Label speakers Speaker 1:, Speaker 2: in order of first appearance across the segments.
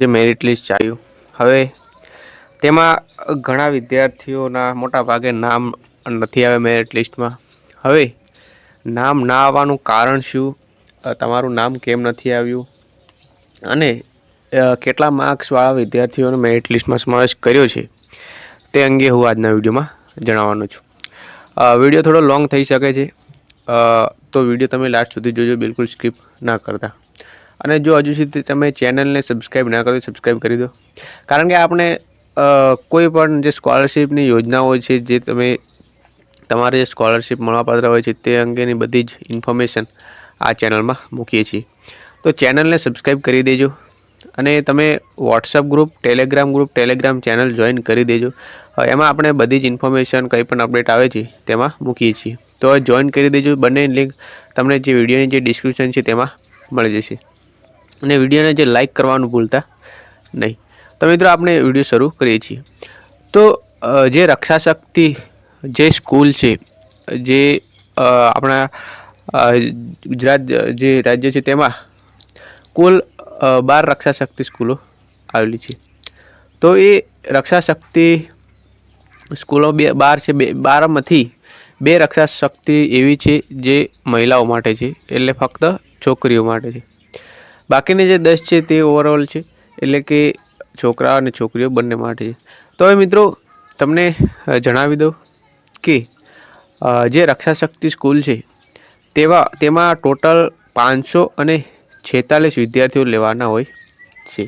Speaker 1: જે merit list આવ્યું હવે તેમાં ઘણા વિદ્યાર્થીઓના મોટા ભાગે નામ નથી આવે મેરિટ લિસ્ટમાં હવે નામ ના આવવાનું કારણ શું? તમારું નામ કેમ નથી આવ્યું? અને કેટલા માર્ક્સવાળા વિદ્યાર્થીઓનો મેરિટ લિસ્ટમાં સમાવેશ કર્યો છે? તે અંગે હું આજના વિડીયોમાં જણાવવાનો છું. વીડિયો થોડો લોંગ થઈ શકે છે. તો વીડિયો તમે લાસ્ટ સુધી જોજો, બિલકુલ સ્કીપ ના કરતા. અને જો હજુ સુધી તમે ચેનલને સબસ્ક્રાઈબ ના કરો સબસ્ક્રાઈબ કરી દો. કારણ કે આપણે કોઈ પણ જે સ્કોલરશિપની યોજનાઓ છે, જે તમે, તમારે જે સ્કોલરશિપ મળવાપાત્ર હોય છે, તે અંગેની બધી જ ઇન્ફોર્મેશન આ ચેનલમાં મૂકીએ છીએ. તો ચેનલને સબસ્ક્રાઈબ કરી દેજો અને તમે WhatsApp group Telegram group Telegram channel join કરી દેજો. એમાં આપણે બધી જ ઇન્ફોર્મેશન કંઈ પણ અપડેટ આવે છે, તેમાં મૂકીએ છીએ. તો જોઈન કરી દેજો. બંને લિંક તમને જે વિડીયોની જે ડિસ્ક્રિપ્શન છે, તેમાં મળી જશે. અને વિડીયોને જે લાઈક કરવાનું ભૂલતા નહીં. તો મિત્રો, આપણે વીડિયો શરૂ કરીએ છીએ. તો જે રક્ષા શક્તિ જે સ્કૂલ છે, જે આપણા ગુજરાત જે રાજ્ય છે તેમાં કુલ બાર રક્ષા શક્તિ સ્કૂલો આવેલી છે. તો એ રક્ષા શક્તિ સ્કૂલો બે, બાર છે, બે, બારમાંથી બે રક્ષા શક્તિ એવી છે જે મહિલાઓ માટે છે, એટલે ફક્ત છોકરીઓ માટે છે. બાકીની જે દસ છે તે ઓવરઓલ છે. એટલે કે છોકરા અને છોકરીઓ બંને માટે છે. તો હવે મિત્રો, તમને જણાવી દઉં કે જે રક્ષાશક્તિ સ્કૂલ છે, તેવા, તેમાં ટોટલ પાંચસો અને છેતાલીસ વિદ્યાર્થીઓ લેવાના હોય છે.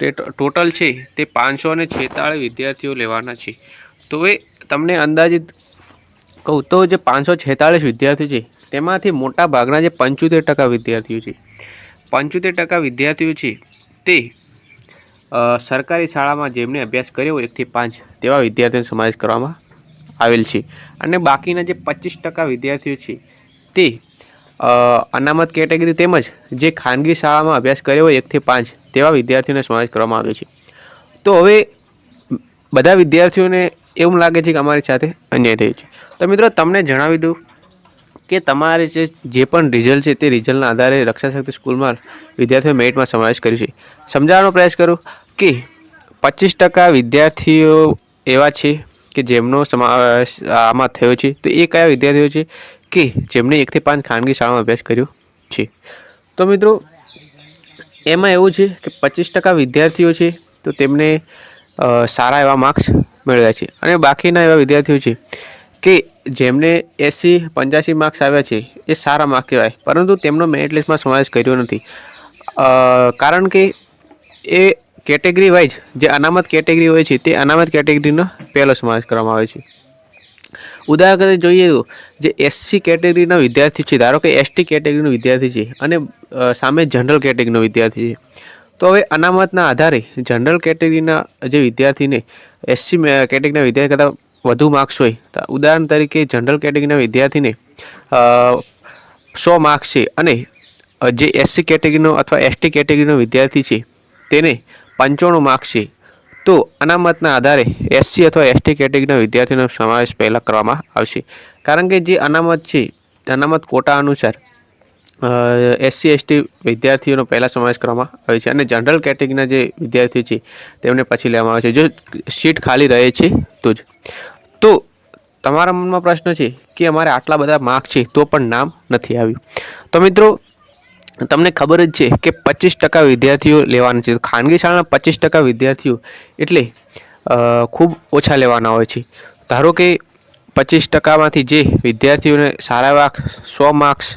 Speaker 1: તે ટોટલ છે તે પાંચસો અને છેતાળીસ વિદ્યાર્થીઓ લેવાના છે. તો એ તમને અંદાજિત કહું તો જે પાંચસો છેતાળીસ વિદ્યાર્થીઓ છે, તેમાંથી મોટા ભાગના જે પંચોતેર ટકા વિદ્યાર્થીઓ છે પંચોતેર ટકા વિદ્યાર્થીઓ છે તે સરકારી શાળામાં જેમણે અભ્યાસ કર્યો હોય એકથી પાંચ તેવા વિદ્યાર્થીઓનો સમાવેશ કરવામાં આવેલ છે. અને બાકીના જે પચીસ ટકા વિદ્યાર્થીઓ છે તે અનામત કેટેગરી તેમજ જે ખાનગી શાળામાં અભ્યાસ કર્યો હોય એકથી પાંચ તેવા વિદ્યાર્થીઓનો સમાવેશ કરવામાં આવ્યો છે. તો હવે બધા વિદ્યાર્થીઓને એવું લાગે છે કે અમારી સાથે અન્યાય થયો છે. તો મિત્રો, તમને જણાવી દઉં કે તમારે જે જે પણ રિઝલ્ટ છે તે રિઝલ્ટના આધારે રક્ષાશક્તિ સ્કૂલમાં વિદ્યાર્થીઓ મેરિટમાં સમાવેશ કર્યો છે. સમજાવવાનો પ્રયાસ કરું કે પચીસ ટકા વિદ્યાર્થીઓ એવા છે કે જેમનો સમાવેશ આમાં થયો છે. તો એ કયા વિદ્યાર્થીઓ છે કે જેમણે એકથી પાંચ ખાનગી શાળામાં અભ્યાસ કર્યો છે? તો મિત્રો, એમાં એવું છે કે પચીસ ટકા વિદ્યાર્થીઓ છે તો તેમને સારા એવા માર્ક્સ મેળવ્યા છે. અને બાકીના એવા વિદ્યાર્થીઓ છે કે જેમને એસી પંચ્યાસી માર્ક્સ આવ્યા છે, એ સારા માર્ક કહેવાય. પરંતુ તેમનો મેરિટ લિસ્ટમાં સમાવેશ કર્યો નથી. કારણ કે એ કેટેગરી વાઇઝ જે અનામત કેટેગરી હોય છે, તે અનામત કેટેગરીનો પહેલો સમાવેશ કરવામાં આવે છે. ઉદાહરણ જોઈએ તો, જે એસસી કેટેગરીના વિદ્યાર્થી છે, ધારો કે એસટી કેટેગરીનો વિદ્યાર્થી છે અને સામે જનરલ કેટેગરીનો વિદ્યાર્થી છે. તો હવે અનામતના આધારે જનરલ કેટેગરીના જે વિદ્યાર્થીને એસસી કેટેગરીના વિદ્યાર્થી કરતાં વધુ માર્ક્સ હોય. ઉદાહરણ તરીકે જનરલ કેટેગરીના વિદ્યાર્થીને સો માર્ક્સ છે અને જે એસસી કેટેગરીનો અથવા એસટી કેટેગરીનો વિદ્યાર્થી છે, તેને પંચાણું માર્ક્સ છે. તો અનામતના આધારે એસસી અથવા એસટી કેટેગરીના વિદ્યાર્થીનો સમાવેશ પહેલાં કરવામાં આવશે. કારણ કે જે અનામત છે, અનામત કોટા અનુસાર એસસી એસટી વિદ્યાર્થીઓનો પહેલાં સમાવેશ કરવામાં આવે છે અને જનરલ કેટેગરીના જે વિદ્યાર્થીઓ છે, તેમને પછી લેવામાં આવે છે. જો સીટ ખાલી રહે છે, તો જ. તો તમારા મનમાં પ્રશ્ન છે કે અમારે આટલા બધા માર્ક છે તો પણ નામ નથી આવ્યું. તો મિત્રો, તમને ખબર જ છે કે પચીસ ટકા વિદ્યાર્થીઓ લેવાના છે. ખાનગી શાળાના પચીસ ટકા વિદ્યાર્થીઓ એટલે ખૂબ ઓછા લેવાના હોય છે. ધારો કે પચીસ ટકામાંથી જે વિદ્યાર્થીઓને સારા એવા સો માર્ક્સ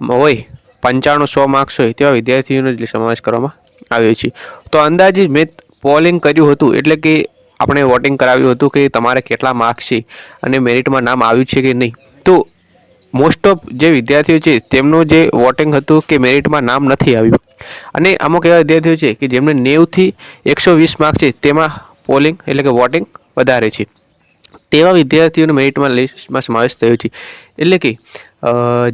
Speaker 1: હોય, પંચાણું સો માર્ક્સ હોય તેવા વિદ્યાર્થીઓનો જ સમાવેશ કરવામાં આવ્યો છે. તો અંદાજે મેં પોલિંગ કર્યું હતું એટલે કે આપણે વોટિંગ કરાવ્યું હતું કે તમારે કેટલા માર્ક્સ છે અને મેરિટમાં નામ આવ્યું છે કે નહીં. તો મોસ્ટ ઓફ જે વિદ્યાર્થીઓ છે, તેમનું જે વોટિંગ હતું કે મેરિટમાં નામ નથી આવ્યું. અને અમુક એવા વિદ્યાર્થીઓ છે કે જેમને નેવથી એકસો વીસ માર્ક છે, તેમાં પોલિંગ એટલે કે વોટિંગ વધારે છે. તેવા વિદ્યાર્થીઓનો મેરિટમાં લિસ્ટમાં સમાવેશ થયો છે. એટલે કે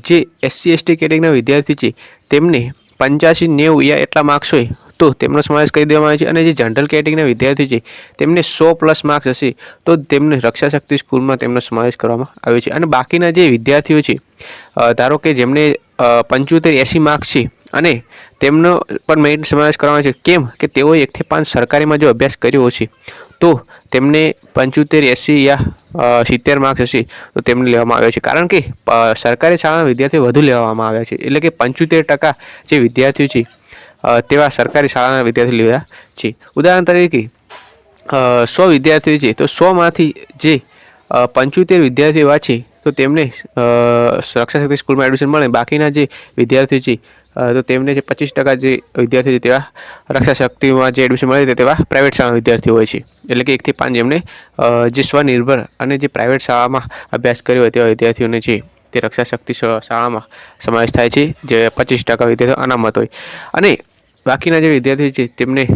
Speaker 1: જે એસસી એસટી કેટેગરીના વિદ્યાર્થી છે, તેમને પંચ્યાસી, નેવું યા એટલા માર્ક્સ હોય તો તેમનો સમાવેશ કરી દેવામાં આવે છે અને જે જનરલ કેટેગરીના વિદ્યાર્થી છે, તેમને સો પ્લસ માર્ક્સ હશે, તો તેમને રક્ષાશક્તિ સ્કૂલમાં તેમનો સમાવેશ કરવામાં આવ્યો છે. અને બાકીના જે વિદ્યાર્થીઓ છે ધારો કે જેમને પંચોતેર એંસી માર્ક્સ છે અને તેમનો પણ મેરિટ સમાવેશ કરવામાં આવે છે, કેમ કે તેઓએ એકથી પાંચ સરકારીમાં જો અભ્યાસ કર્યો હશે, તો તેમને પંચોતેર એંસી યા સિત્તેર માર્ક્સ હશે, તો તેમને લેવામાં આવ્યા છે. કારણ કે સરકારી શાળાના વિદ્યાર્થીઓ વધુ લેવામાં આવ્યા છે. એટલે કે પંચોતેર ટકા જે વિદ્યાર્થીઓ છે તેવા સરકારી શાળાના વિદ્યાર્થીઓ લીધા છે. ઉદાહરણ તરીકે સો વિદ્યાર્થીઓ છે, તો સોમાંથી જે પંચોતેર વિદ્યાર્થીઓ એવા છે, તો તેમને રક્ષા શક્તિ સ્કૂલમાં એડમિશન મળે. બાકીના જે વિદ્યાર્થીઓ છે તો તેમને જે પચીસ ટકા જે વિદ્યાર્થીઓ છે, તેવા રક્ષા શક્તિમાં જે એડમિશન મળે છે, તેવા પ્રાઇવેટ શાળાના વિદ્યાર્થીઓ હોય છે. એટલે કે એકથી પાંચ જેમને જે સ્વનિર્ભર અને જે પ્રાઇવેટ શાળામાં અભ્યાસ કર્યો હોય તેવા વિદ્યાર્થીઓને છે તે રક્ષા શક્તિ શાળામાં સમાવેશ થાય છે, જે પચીસ ટકા વિદ્યાર્થીઓ અનામત હોય. અને બાકીના જે વિદ્યાર્થીઓ છે, તેમને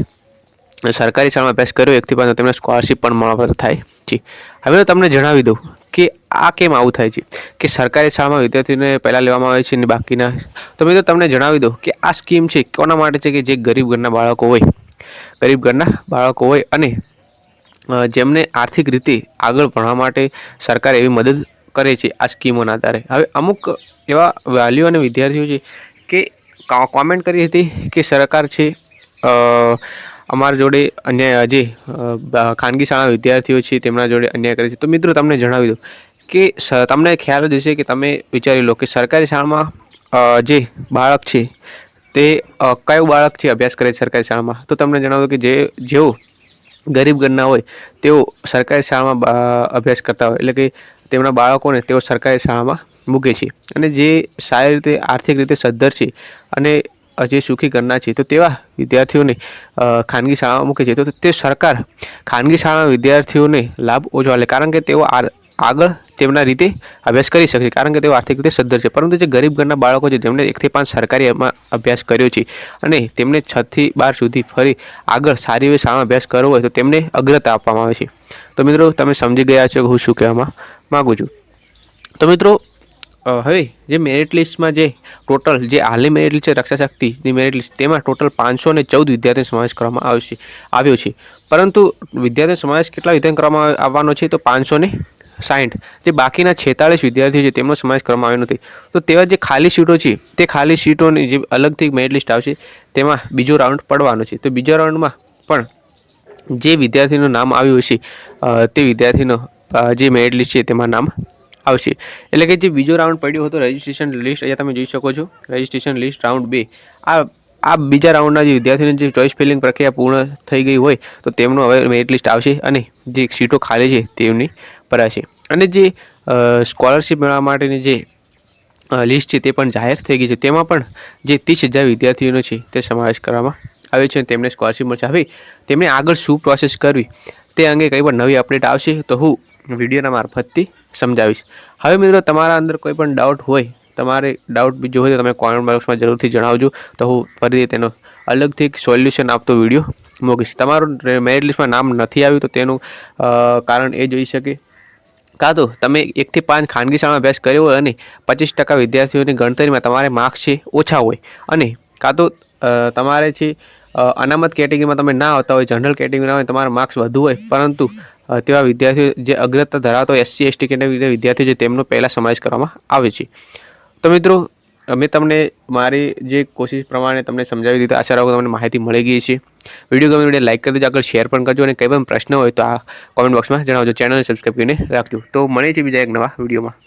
Speaker 1: સરકારી શાળામાં અભ્યાસ કર્યો, એકથી પાંચ તેમને સ્કોલરશીપ પણ મળવા થાય છે. હવે તમને જણાવી દઉં કે આ કેમ આવું થાય છે કે સરકારી શાળામાં વિદ્યાર્થીઓને પહેલાં લેવામાં આવે છે અને બાકીના. તો મેં તો તમને જણાવી દઉં કે આ સ્કીમ છે, કોના માટે છે કે જે ગરીબ ઘરના બાળકો હોય. ગરીબ ઘરના બાળકો હોય અને જેમને આર્થિક રીતે આગળ ભણવા માટે સરકાર એવી મદદ કરે છે આ સ્કીમોના આધારે. હવે અમુક એવા વાલીઓ અને વિદ્યાર્થીઓ છે કા- કોમેન્ટ કરી હતી કે સરકાર છે અમારા જોડે અન્યાય જે ખાનગી શાળા વિદ્યાર્થીઓ છે, તેમના જોડે અન્યાય કરે છે. તો મિત્રો તમને જણાવી દઉં કે તમને ખ્યાલ જ હશે કે તમે વિચારી લો કે સરકારી શાળામાં જે બાળક છે, તે કયું બાળક છે અભ્યાસ કરે છે સરકારી શાળામાં? તો તમને જણાવું કે જે, જેઓ ગરીબ ઘરના હોય, તેઓ સરકારી શાળામાં અભ્યાસ કરતા હોય. એટલે કે તેમના બાળકોને તેઓ સરકારી શાળામાં મૂકે છે. અને જે સારી રીતે, આર્થિક રીતે સદ્ધર છે અને જે સુખી ઘરના છે, તો તેવા વિદ્યાર્થીઓને ખાનગી શાળામાં મૂકે છે. તો તે સરકાર ખાનગી શાળાના વિદ્યાર્થીઓને લાભ ઓછો લે. કારણ કે તેઓ આ, આગળ તેમના રીતે અભ્યાસ કરી શકે કારણ કે તેઓ આર્થિક રીતે સદ્ધર છે. પરંતુ જે ગરીબ ઘરના બાળકો છે, જેમણે એકથી પાંચ સરકારી એમાં અભ્યાસ કર્યો છે અને તેમને છથી બાર સુધી ફરી આગળ સારી એવી શાળામાં અભ્યાસ કરવો હોય, તો તેમને અગ્રતા આપવામાં આવે છે. તો મિત્રો, તમે સમજી ગયા છો હું શું કહેવામાં માગું છું. તો મિત્રો હવે જે મેરિટ લિસ્ટમાં જે ટોટલ જે હાલની મેરિટ લિસ્ટ છે, રક્ષા શક્તિની મેરિટ લિસ્ટ તેમાં ટોટલ પાંચસો ને ચૌદ વિદ્યાર્થીનો સમાવેશ કરવામાં આવશે આવ્યો છે. પરંતુ વિદ્યાર્થીનો સમાવેશ કેટલા વિદ્યાર્થી કરવામાં આવવાનો છે? તો પાંચસો ને સાઠ જે બાકીના છેતાળીસ વિદ્યાર્થીઓ છે, તેમનો સમાવેશ કરવામાં આવ્યો નથી. તો તેવા જે ખાલી સીટો છે, તે ખાલી સીટોની જે અલગથી મેરિટ લિસ્ટ આવશે, તેમાં બીજો રાઉન્ડ પડવાનો છે. તો બીજા રાઉન્ડમાં પણ જે વિદ્યાર્થીનું નામ આવ્યું હશે તે વિદ્યાર્થીનો જે મેરિટ લિસ્ટ છે તેમાં નામ આવશે. એટલે કે જે બીજો રાઉન્ડ પડ્યો હતો રજિસ્ટ્રેશન લિસ્ટ અહીંયા તમે જોઈ શકો છો. રજિસ્ટ્રેશન લિસ્ટ રાઉન્ડ બે. આ આ બીજા રાઉન્ડના જે વિદ્યાર્થીઓની જે ચોઇસ ફિલિંગ પ્રક્રિયા પૂર્ણ થઈ ગઈ હોય, તો તેમનું હવે મેરિટ લિસ્ટ આવશે અને જે સીટો ખાલી છે તેમની ભરાશે અને જે સ્કોલરશીપ મેળવવા માટેની જે લિસ્ટ છે તે પણ જાહેર થઈ ગઈ છે. તેમાં પણ જે ત્રીસ હજાર વિદ્યાર્થીઓનો છે તે સમાવેશ કરવામાં આવ્યો છે તેમને સ્કોલરશીપ મળશે. હવે તેમણે આગળ શું પ્રોસેસ કરવી તે અંગે કંઈ પણ નવી અપડેટ આવશે, તો હું વિડીયોના મારફતથી સમજાવીશ. હવે મિત્રો, તમારા અંદર કોઈ પણ ડાઉટ હોય, તમારે ડાઉટ બીજો હોય તો તમે કોમેન્ટ બોક્સમાં જરૂરથી જણાવજો. તો હું ફરીથી તેનો અલગથી એક સોલ્યુશન આપતો વીડિયો મૂકીશ. તમારું મેરિટ લિસ્ટમાં નામ નથી આવ્યું તો તેનું કારણ એ જોઈ શકે. કાં તો તમે એકથી પાંચ ખાનગી શાળામાં અભ્યાસ કર્યો હોય અને પચીસ ટકા વિદ્યાર્થીઓની ગણતરીમાં તમારે માર્ક્સ છે ઓછા હોય. અને કાં તો તમારે છે અનામત કેટેગરીમાં તમે ના આવતા હોય જનરલ કેટેગરીમાં હોય, તમારા માર્ક્સ વધુ હોય, પરંતુ તેવા વિદ્યાર્થીઓ જે અગ્રતા ધરાવતા એસસી એસટી કે વિદ્યાર્થીઓ છે, તેમનો પહેલાં સમાવેશ કરવામાં આવે છે. તો મિત્રો મેં તમને મારી જે કોશિશ પ્રમાણે તમને સમજાવી દીધું, આશા રાખું તમને માહિતી મળી ગઈ છે. વીડિયો ગમે વીડિયો લાઈક કરી દેજો, આગળ શેર પણ કરજો, અને કંઈ પણ પ્રશ્ન હોય તો આ કોમેન્ટ બોક્સમાં જણાવજો. ચેનલને સબસ્ક્રાઈબ કરીને રાખજો. તો મળે છે બીજા એક નવા વિડીયોમાં.